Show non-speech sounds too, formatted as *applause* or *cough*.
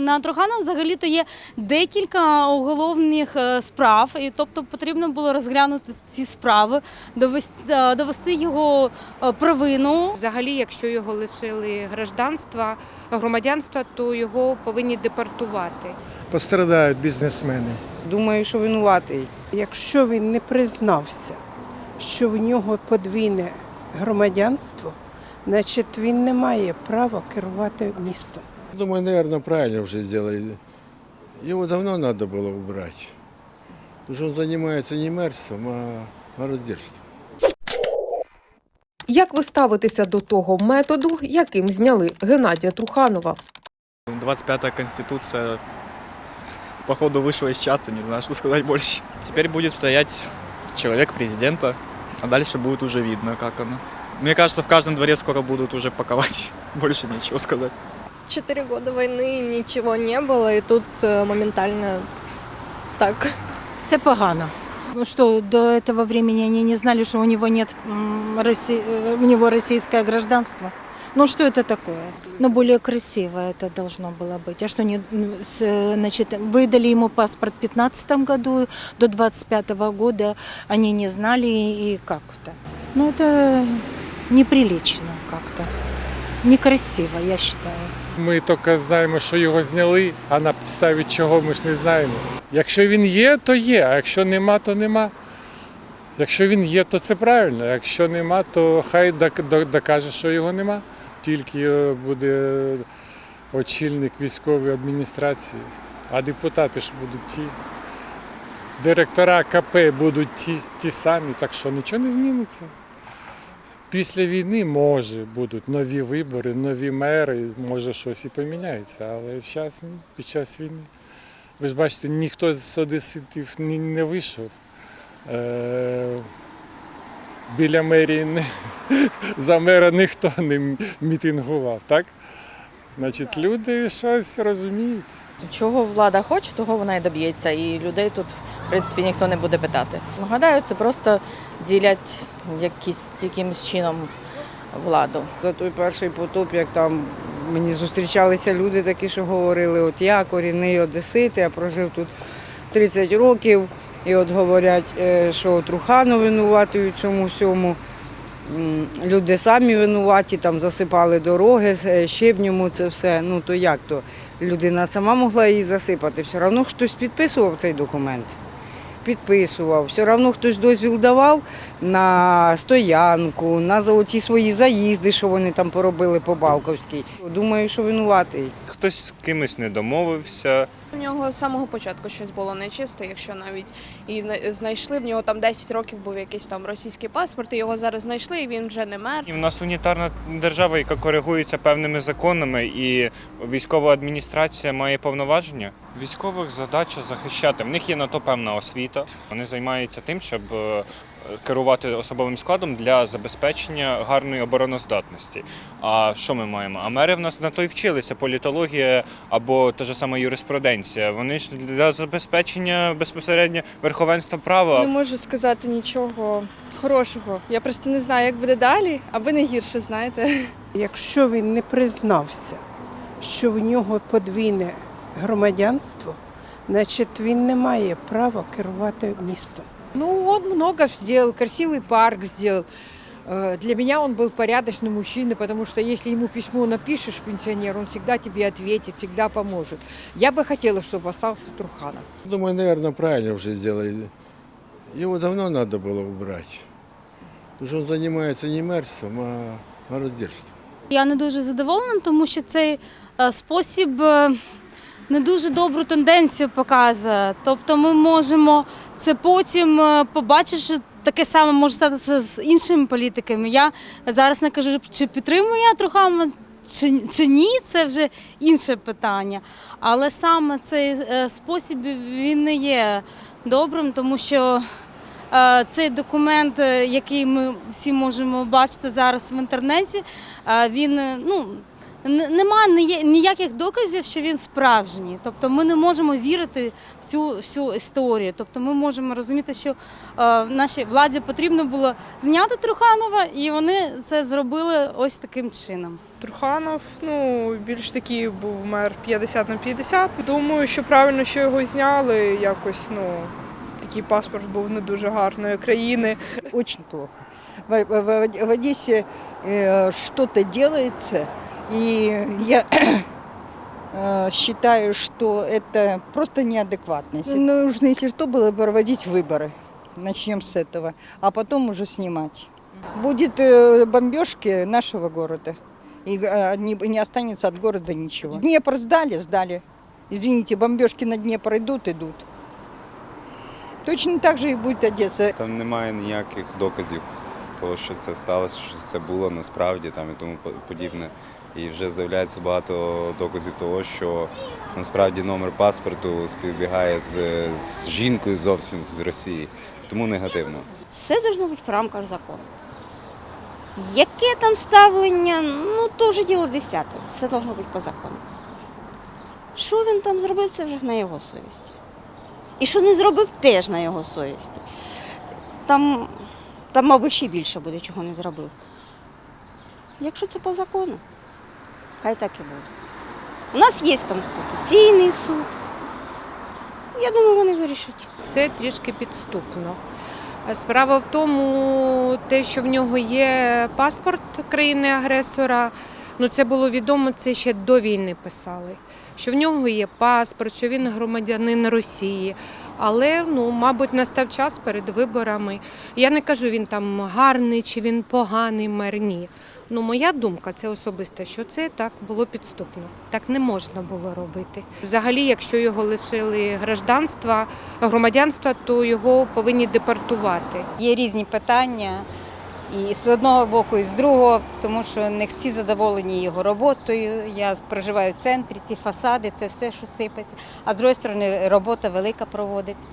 На Труханова взагалі-то є декілька уголовних е, справ, і тобто потрібно було розглянути ці справи, довести, е, довести його е, провину. Взагалі, якщо його лишили гражданства, громадянства, то його повинні депортувати. Пострадають бізнесмени. Думаю, що винуватий. Якщо він не признався, що в нього подвійне громадянство, значить він не має права керувати містом. Думаю, наверное, правильно уже сделали. Его давно надо было убрать. Потому что он занимается не мерством, а мародерством. Як ви ставитеся до того методу, яким зняли Геннадія Труханова? 25-я Конституция, походу, вышла из чата, не знаю, что сказать больше. Теперь будет стоять человек президента, а дальше будет уже видно, как оно. Мне кажется, в каждом дворе скоро будут уже паковать. *laughs* Больше нечего сказать. Четыре года войны ничего не было, и тут э, моментально так. Це погано. Что до этого времени они не знали, что у него нет Росси- э, у него российское гражданство. Ну что это такое? Ну более красиво это должно было быть. А что не, э, значит, выдали ему паспорт в 15 году, до 25 года они не знали и как-то. Ну это неприлично как-то. Некрасиво, я считаю. Ми тільки знаємо, що його зняли, а на підставі чого ми ж не знаємо. Якщо він є, то є, а якщо нема, то нема. Якщо він є, то це правильно. Якщо нема, то хай док- док- докаже, що його нема. Тільки е, буде очільник військової адміністрації, а депутати ж будуть ті. Директора КП будуть ті, ті самі, так що нічого не зміниться. Після війни може будуть нові вибори, нові мери, може щось і поміняється, але зараз ні, під час війни. Ви ж бачите, ніхто з одеситів не вийшов. Е, біля мерії не, *laughs* за мера ніхто не мітингував, так? Значить, люди щось розуміють. Чого влада хоче, того вона і доб'ється. І людей тут, в принципі, ніхто не буде питати. Гадаю, це просто ділять якісь, якимось чином владу. За той перший потоп, як там мені зустрічалися люди такі, що говорили, от я корінний одесит, я прожив тут 30 років, і от говорять, е, що Труханов винуватий у цьому всьому. Люди самі винуваті, там засипали дороги е, це все. Ну то як то? Людина сама могла її засипати. Все одно хтось підписував цей документ. Підписував. Все одно хтось дозвіл давав на стоянку, на золоті свої заїзди, що вони там поробили по Балковській. Думаю, що винуватий. Хтось з кимось не домовився. У нього з самого початку щось було нечисто, якщо навіть і не- знайшли в нього там 10 років був якийсь там російський паспорт, і його зараз знайшли, і він вже не мер. І в нас унітарна держава, яка коригується певними законами, і військова адміністрація має повноваження. Військових задача захищати. В них є на то певна освіта. Вони займаються тим, щоб е, керувати особовим складом для забезпечення гарної обороноздатності. А що ми маємо? А мери в нас на то й вчилися політологія або та ж сама юриспруденція. Вони ж для забезпечення безпосередньо верховенства права. Не можу сказати нічого хорошого. Я просто не знаю, як буде далі, аби не гірше, знаєте. Якщо він не признався, що в нього подвійне громадянство, значить він не має права керувати містом. Ну, он много сделал, красивый парк сделал. Э, Для меня он был порядочный мужчина, потому что если ему письмо напишешь, пенсионер, он всегда тебе ответит, всегда поможет. Я бы хотела, чтобы остался Труханов. Думаю, наверное, правильно уже сделали. Его давно надо было убрать. Потому что он занимается не мерством, а мародерством. Я не дуже задоволена, тому що цей е, спосіб е, не дуже добру тенденцію показує. Тобто ми можемо це потім е, побачити, що таке саме може статися з іншими політиками. Я зараз не кажу, чи підтримую я Труханова, чи, чи ні, це вже інше питання. Але саме цей е, спосіб він не є добрим, тому що е, цей документ, який ми всі можемо бачити зараз в інтернеті, він ну. Нема ніяких доказів, що він справжній. Тобто ми не можемо вірити в цю всю історію. Тобто ми можемо розуміти, що е, нашій владі потрібно було зняти Труханова, і вони це зробили ось таким чином. Труханов, ну, більш такий був мер 50 на 50. Думаю, що правильно, що його зняли. Якось, ну, такий паспорт був не дуже гарної країни. Очень плохо. В, в- в Одессе э, что-то делается, и я э, считаю, что это просто неадекватность. Нужно, если что, было проводить выборы. Начнем с этого, а потом уже снимать. Будет э, бомбежки нашего города, и э, не, не останется от города ничего. Днепр сдали, сдали. Извините, бомбежки на Днепр идут, идут. Точно так же и будет Одесса. Там немає ніяких доказів того, що це сталося, що це було насправді там і тому по- подібне. І вже з'являється багато доказів того, що насправді номер паспорту співбігає з, з жінкою зовсім з Росії. Тому негативно. Все должно бути в рамках закону. Яке там ставлення, ну то вже діло десяте. Все должно бути по закону. Що він там зробив, це вже на його совісті. І що не зробив, теж на його совісті. Там, там, мабуть, ще більше буде, чого не зробив. Якщо це по закону, хай так і буде. У нас є Конституційний суд. Я думаю, вони вирішать. Це трішки підступно. Справа в тому, те, що в нього є паспорт країни-агресора, ну це було відомо, це ще до війни писали. Що в нього є паспорт, що він громадянин Росії. Але, ну, мабуть, настав час перед виборами. Я не кажу, він там гарний чи він поганий мер, ні. Ну, моя думка, це особиста, що це так було підступно. Так не можна було робити. Взагалі, якщо його лишили гражданства, громадянства, то його повинні депортувати. Є різні питання. І з одного боку, і з другого, тому що не всі задоволені його роботою. Я проживаю в центрі, ці фасади, це все, що сипеться. А з іншої сторони, робота велика проводиться.